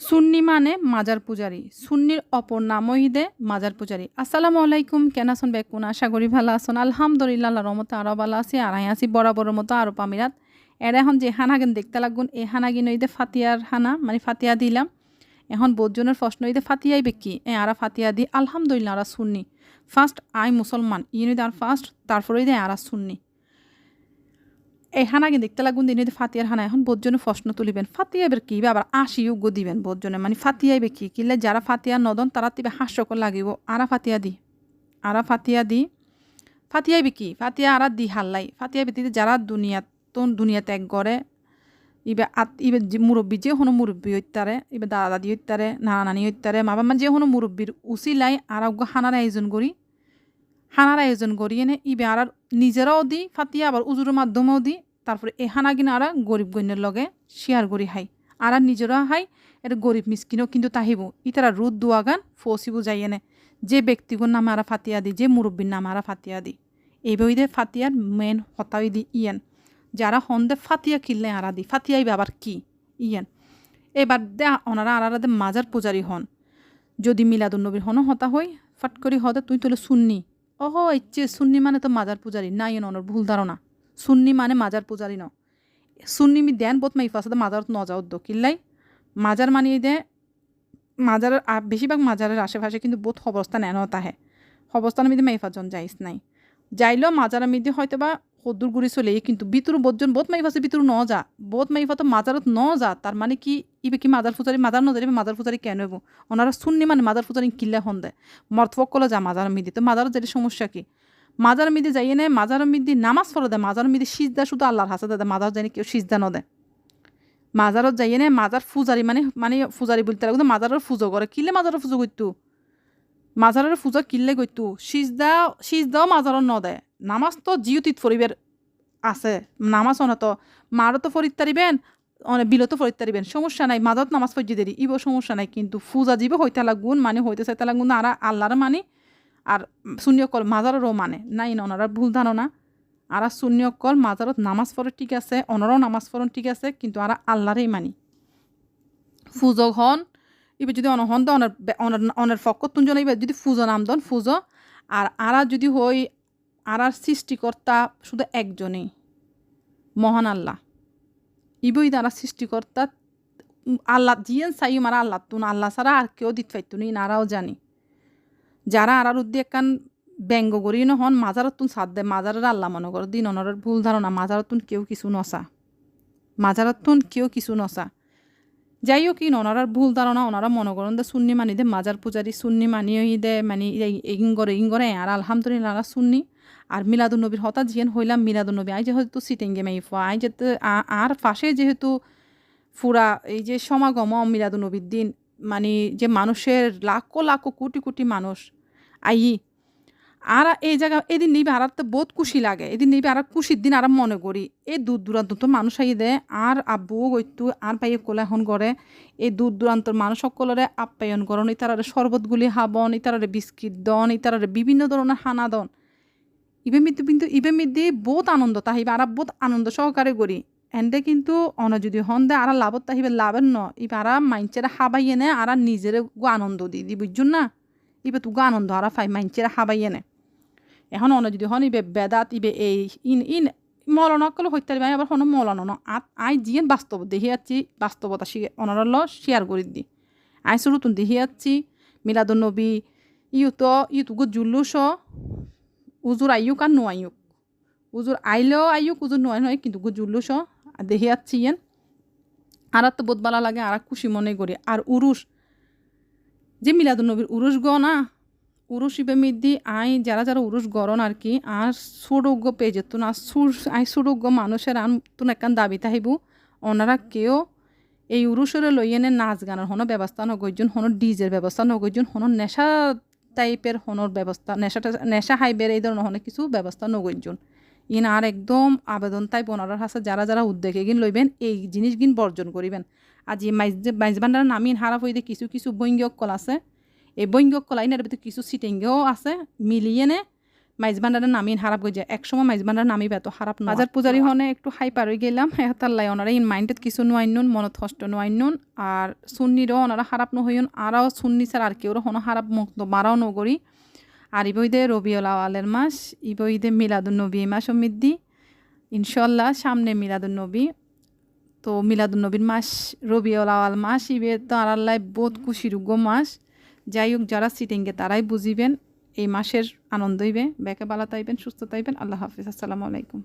সুন্নি মানে মাজার পূজারি। সুন্নির অপর নাম দে মাজার পূজারি। আসসালামু আলাইকুম, কেন আছেন বেকুন আশা করি ভালো আছেন। আলহামদুলিল্লাহ রহমতে আরও ভালো আছি আর আই আছি, বরাবরের মতো আরব আমিরাত এরা এখন যে হানাগেন দেখতে লাগুন এই হানাগিন ওইদে ফাতিয়ার হানা মানে ফাতিয়া দিলাম। এখন বোধজনের প্রশ্ন ওইদে ফাতিয়াই বেকি এ আরা ফাতিয়া দি, আলহামদুলিল্লাহ, আরা সুন্নি। ফার্স্ট আই মুসলমান। ইউনিদ আর ফার্স্ট তারপরে দে আরা সুন্নি। এই হানাগে দেখতে লাগুন দিনে ফাতিয়ার হানা, এখন বোধজনে প্রশ্ন তুলিবেন ফাতিয়াবের কি? আবার আশি উগ্য দিবেন বোধজনে মানে ফাতিয়াইবে কি? কিলে যারা ফাতিয়া নদন, তারা তিবে হাস্যকর লাগিব। আরা ফাতিয়া দি, আরা ফাতিয়া দি ফাতিয়াইবে কি? ফাতিয়া আরা দি হাল্লাই। ফাতিয়া বেতিতে যারা দুনিয়াত তোন দুনিয়া ত্যাগ করে ইবে আত ইবে মুরব্বী, যে হনো মুরব্বী হইতারে ইবে দাদা দাদি হইতারে নানা নানি হইতারে মা বাবা যে হনো মুরব্বীর উচিলাই আর হানার আয়োজন করি, হানার আয়োজন করি, এনে ইবে আর নিজেরাও দি, ফাতিয়া আবার উজুরের মাধ্যমেও দি, তারপরে এ হানা কিনা আরা গরিব গণ্যের লগে শেয়ার করি হাই। আর নিজেরা হাই এটা গরিব মিসকিনও কিন্তু তাহিব। ইতারা রুদ দুয়াগান ফসিবু যাই এনে। যে ব্যক্তিগুর নামে আরা ফাতিয়া দি, যে মুরব্বীর নামে আরা ফাতিয়া দি, এই বইদে ফাতিয়ার মেন হতাই দি ইয়েন। যারা হন্দে ফাতিয়া কিনলে আরা দি ফাতিয়াই আবার কি? ইয়েন। এবার দে ওনারা আরা দে মাজার পূজারি হন। যদি মিলাদুন্নবীর হন হতা হই, ফাট করি হতে তুই তুলে শুননি ওহো, ইচ্ছে, সুন্নি মানে তো মাজার পূজারি। না ইয়ে অনর, ভুল ধারণা। সুন্নি মানে মাজার পূজারি ন সুন্নি মি দেন বোধ মাই ফাঁসাতে মাজারত ন যাও দো কিল্লাই? মাজার মানিয়ে দে, মাজারের বেশিরভাগ মাজারের আশেপাশে কিন্তু বোধ অবস্থা নেন তাহে অবস্থান মিদি মাইফাজন যাইস নাই। যাইলেও মাজারের মিদি হয়তো বা সদূর গুড়ি চলে কিন্তু ভিতর বোধজন বোধ মাইফাছে ভিতর ন যা বোধ মাইফা তো মাজারত ন যা তার মানে কি, ইবে কি মাজার ফুজারি মাজার ন যাবে মাজার ফুজারি কেন হইব ওনারা শুননি মানে মাজার ফুজারি কিল্লে হন দেয় মর্তফকলে যা মাজার মিদি। তো মাজারত যেটি সমস্যা কি? মাজার মিদি যাইয়ে নেয় মাজার মিদি নামাজ পড়ে দেয় মাজার মিদি সিজদা শুধু আল্লাহর হাসে দেয় মাজার জানি কেউ সিজদা ন দেয় মাজারত যাইয়ে নেয় মাজার ফুজারি মানে মানে ফুজারি বলতে লাগবে মাজারের ফুজো করে কিলে মাজারের ফুজো করতো মাজারের ফুজো কিল্লে করতো সিজদা, সিজদাও মাজারত ন দেয় নামাজ তো জিউতিত ফরিবের আছে। নামাজ অনে তো, মারও তো ফরিদ তারিবেন, অনেক বিলতো ফরিদ তারিবেন। সমস্যা নাই মাজারত নামাজ ফজি দেরি ইব সমস্যা নাই, কিন্তু ফুজা জীবে হইতে লাগুন মানে হইতে চাইতে লাগুন, আর আল্লাহর মানি, আর শূন্যকল মাজারেরও মানে। নাই ওনারা ভুল ধারণা। আরা শূন্যকল মাজারত নামাজ পড়ে ঠিক আছে অনরাও নামাজ পড়ন ঠিক আছে, কিন্তু আরা আল্লাহরেই মানি। ফুজক হন এবার যদি অনহন দ অনের অনের ফকত এবার যদি ফুজো নাম দন, ফুজো। আর আরা যদি হই আরার সৃষ্টিকর্তা শুধু একজনেই, মহান আল্লাহ। ইবই তারা সৃষ্টিকর্তা, আল্লাহ, জিয়েন চাই মারা আল্লাহ, তুন আল্লাহ ছাড়া আর কেউ দিত পাইতুন নারাও জানি। যারা আরার উদ্দি একান ব্যঙ্গ করি নহন মাজারতুন সাদ দে মাজারের আল্লাহ মনে কর, দিন অনরের ভুল ধারণা, মাজারতুন কেউ কিছু নসা। মাজারতুন কেউ কিছু নসা। যাই হোক কি ওনারার ভুল ধারণা ওনারা মনে করেন দে সুন্নি মানি দে, মাজার পূজারি সুন্নি মানিয়ে দে মানে ইং করে ইং করে আর আলহামদুলিল্লাহ সুন্নি। আর মিলাদুন্নবীর হঠাৎ জিয়ান হইলাম মিলাদুন্নবী, আই যেহেতু সিটিংগে মাইফ আই যেতে আর পাশে যেহেতু ফুরা, এই যে সমাগম মিলাদুন্নবীর দিন মানে যে মানুষের লাখো লাখো কোটি কোটি মানুষ, আই, আর এই জায়গা, এদিন নিবে আর তো বহুত খুশি লাগে, এদিন নিবে আর খুশির দিন আর মনে করি এই দূর দূরান্ত তো মানুষ আই দে আর আব্বুও গইতু আর পাইয়ে কোলে এখন করে এই দূর দূরান্তর মানুষ সকলরে আপ্যায়ন করন, ইতারারে শরবতগুলি হাবন, ইতারারে বিস্কিট দন, ইতারারে বিভিন্ন ধরনের হানা দন ইবে মধ্যে কিন্তু ইবে মধ্যে বহুত আনন্দ, তাহিবে আর বহুত আনন্দ সহকারে করি। এন্ডে কিন্তু অন যদি হন দে আর লাভত তাহিবে লাভের ন। ইবে আর মাইনচেরা হাবাই এনে আর নিজের গো আনন্দ দি দি বুঝুন না? ইবে তু গো আনন্দ, আর ফাই মাইনচেরা হাবাই এনে এখন অন যদি হন ইবে বেদাত, ইবে এই ইন ইন মলনা কলে হইতে পারি, আবার হন মলন ন আত আই জিয়ে বাস্তব দেখি যাচ্ছি বাস্তবতা শিখে অনার ল শেয়ার করি দি। আই মিলাদুল নবী ইউ তো ইউ তু গো জুল্লুস উজুর আইয়ুক আর নো আইয়ুক উজুর আইলেও আইয়ুক উজুর নোয়াই নয় কিন্তু গো জুল্লুস দেখি যাচ্ছি ইয়েন আর তো বোধ লাগে আর খুশি মনে করি আর উরুষ যে মিলাদুল নবীর উরুষ গ না উরুষ ইবে মিদি আই যারা যারা উরুষ গরন আর কি আর সুরোগ্য পেয়ে যেত না সুর আই সুরোগ্য মানুষের আন তুন একান দাবি তাহিব ওনারা কেউ এই উরুষরে লই এনে নাচ গানের হনো ব্যবস্থা নগৈজন হনো ডিজের ব্যবস্থা নগৈজন হনো নেশা টাইপের হনোর ব্যবস্থা নেশাটা নেশা হাইবের এই ধরনের হনে কিছু ব্যবস্থা নগৈজন ইন আর একদম আবেদন তাই বনার হাসে যারা যারা উদ্যোগে গিন লইবেন, এই জিনিস গিন বর্জন করিবেন। আজি মাইজ মাইজ ভান্ডার নামিন হারা হইতে কিছু কিছু বৈঙ্গক কল আছে। এই বৈঙ্গক কলা ইনার ভিতরে কিছু সিটিংও আছে, মিলিয়ে মাইজবান্ডারের নামিন খারাপ হয়ে যায় একসময় মাইজবান্ডার নামি বেত খারাপ না বাজার পূজারি হনে একটু হাই পার হয়ে গেলাম হেতার লাই ওনারা ইন মাইন্ডেড কিছু নোয়াইনুন মনত কষ্ট নোয়াইনুন আর সুন্নিরও ওনারা খারাপ নহইন আরও সুন্নি স্যার আর কেউ হনো খারাপ মুক্ত মারাও নগরী। আর ইবইদে রবিউল আওয়ালের মাস ইবইদে মিলাদুন নবী এই মাস মিদ্দি ইনশাল্লাহ সামনে মিলাদুন নবী। তো মিলাদুন নবীর মাস রবিউল আওয়াল মাস ইবে তো আল্লাহ বোধ খুশিরুগ্য মাস। যাই হোক যারা সিটিংকে তারাই বুঝিবেন। এই মাসের আনন্দ হইবে। বেকে বালা তাইবেন সুস্থ তাইবেন। আল্লাহ হাফিজ। আসসালামু আলাইকুম।